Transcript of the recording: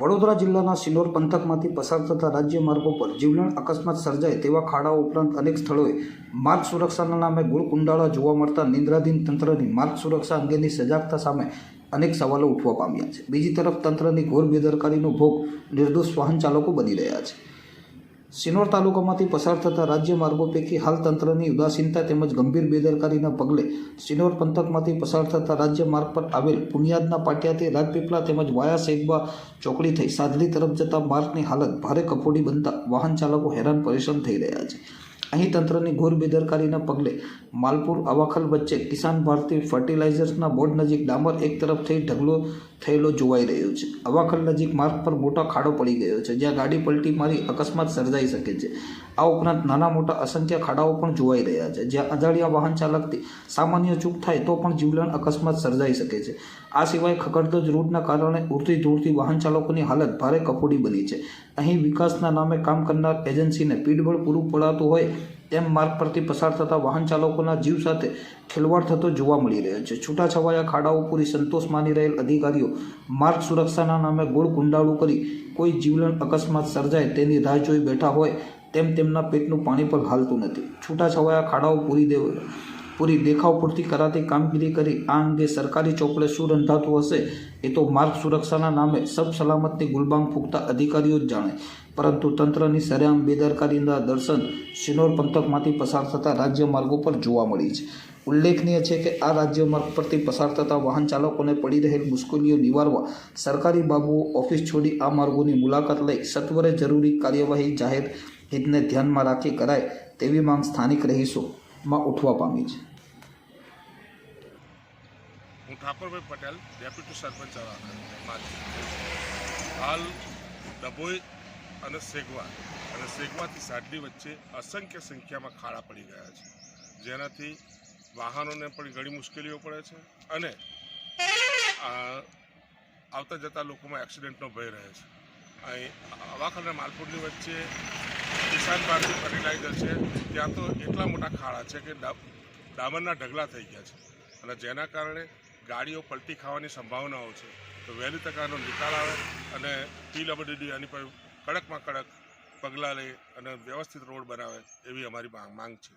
વડોદરા જિલ્લાના સિનોર પંથકમાંથી પસાર થતા રાજ્ય માર્ગો પર જીવલેણ અકસ્માત સર્જાય તેવા ખાડાઓ ઉપરાંત અનેક સ્થળોએ માર્ગ સુરક્ષાના નામે ગુળ કુંડાળા જોવા મળતા નિંદ્રાધીન તંત્રની માર્ગ સુરક્ષા અંગેની સજાગતા સામે અનેક સવાલો ઉઠવા પામ્યા છે. બીજી તરફ તંત્રની ઘોર બેદરકારીનો ભોગ નિર્દોષ વાહન ચાલકો બની રહ્યા છે. સિનોર તાલુકામાંથી પસાર થતા રાજ્ય માર્ગો પૈકી હાલ તંત્રની ઉદાસીનતા તેમજ ગંભીર બેદરકારીના પગલે સિનોર પંથકમાંથી પસાર થતા રાજ્ય માર્ગ પર આવેલ પુનિયાદના પાટિયાથી રાજપીપળા તેમજ વાયા શેખબા ચોકડી થઈ સાદલી તરફ જતા માર્ગની હાલત ભારે કફોડી બનતા વાહન ચાલકો હેરાન પરેશાન થઈ રહ્યા છે. અહીં તંત્રની ઘોર બેદરકારીના પગલે માલપુર અવાખલ વચ્ચે કિસાન ભારતી ફર્ટિલાઇઝર્સના બોર્ડ નજીક ડામર એક તરફ થઈ ઢગલો થયેલો જોવાઈ રહ્યો છે. અવાખલ નજીક માર્ગ પર મોટો ખાડો પડી ગયો છે, જ્યાં ગાડી પલટી મારી અકસ્માત સર્જાઈ શકે છે. આ ઉપરાંત નાના મોટા અસંખ્ય ખાડાઓ પણ જોવાઈ રહ્યા છે, જ્યાં અજાણ્યા વાહન ચાલકથી સામાન્ય ચૂક થાય તો પણ જીવલેણ અકસ્માત સર્જાઈ શકે છે. આ સિવાય ખકડધજ રૂટના કારણે ઉડતી ધૂળતી વાહન ચાલકોની હાલત ભારે કફોડી બની છે. અહીં વિકાસના નામે કામ કરનાર એજન્સીને પીડબળ પૂરું પડાતું હોય તેમ માર્ગ પરથી પસાર થતા વાહન ચાલકોના જીવ સાથે ખેલવાડ થતો જોવા મળી રહ્યો છે. છૂટાછવાયા ખાડાઓ પૂરી સંતોષ માની રહેલ અધિકારીઓ માર્ગ સુરક્ષાના નામે ગોળ ગુંડાળું કરી કોઈ જીવલેણ અકસ્માત સર્જાય તેની રાહ જોઈ બેઠા હોય તેમ તેમના પેટનું પાણી પણ હાલતું નથી. છૂટાછવાયા ખાડાઓ પૂરી દેવ પૂરી દેખાવ પૂરતી કરાતી કામગીરી કરી. આ અંગે સરકારી ચોપડે શું રંધાતું હશે એ તો માર્ગ સુરક્ષાના નામે સબ સલામતની ગુલબામ ફૂંકતા અધિકારીઓ જ જાણે. પરંતુ તંત્રની સરેઆમ બેદરકારીના દર્શન શિનોર પંથકમાંથી પસાર થતા રાજ્ય માર્ગો પર જોવા મળી છે. ઉલ્લેખનીય છે કે આ રાજ્ય માર્ગ પરથી પસાર થતા વાહન ચાલકોને પડી રહેલ મુશ્કેલીઓ નિવારવા સરકારી બાબુઓ ઓફિસ છોડી આ માર્ગોની મુલાકાત લઈ સત્વરે જરૂરી કાર્યવાહી જાહેર હિતને ધ્યાનમાં રાખી કરાય તેવી માંગ સ્થાનિક રહીશોમાં ઉઠવા પામી છે. હું ઠાકોરભાઈ પટેલ, ડેપ્યુટી સરપંચ હાલ ડભોઈ અને સેગવા, અને સેગવાથી સાડલી વચ્ચે અસંખ્ય સંખ્યામાં ખાડા પડી ગયા છે. જેનાથી વાહનોને પણ ઘણી મુશ્કેલીઓ પડે છે અને આવતા જતા લોકોમાં એક્સિડન્ટનો ભય રહે છે. અવાખ અને માલપુરની વચ્ચે કિસાન ભારતી ફર્ટિલાઇઝર છે. ત્યાં તો એટલા મોટા ખાડા છે કે ડામરના ઢગલા થઈ ગયા છે. અને જેના કારણે ગાડીઓ પલટી ખાવાની સંભાવનાઓ છે. તો વહેલી તકાનો નિકાલ આવે અને પીડબ્લ્યુડી આની પર કડકમાં કડક પગલાં લે અને વ્યવસ્થિત રોડ બનાવે એવી અમારી માંગ છે.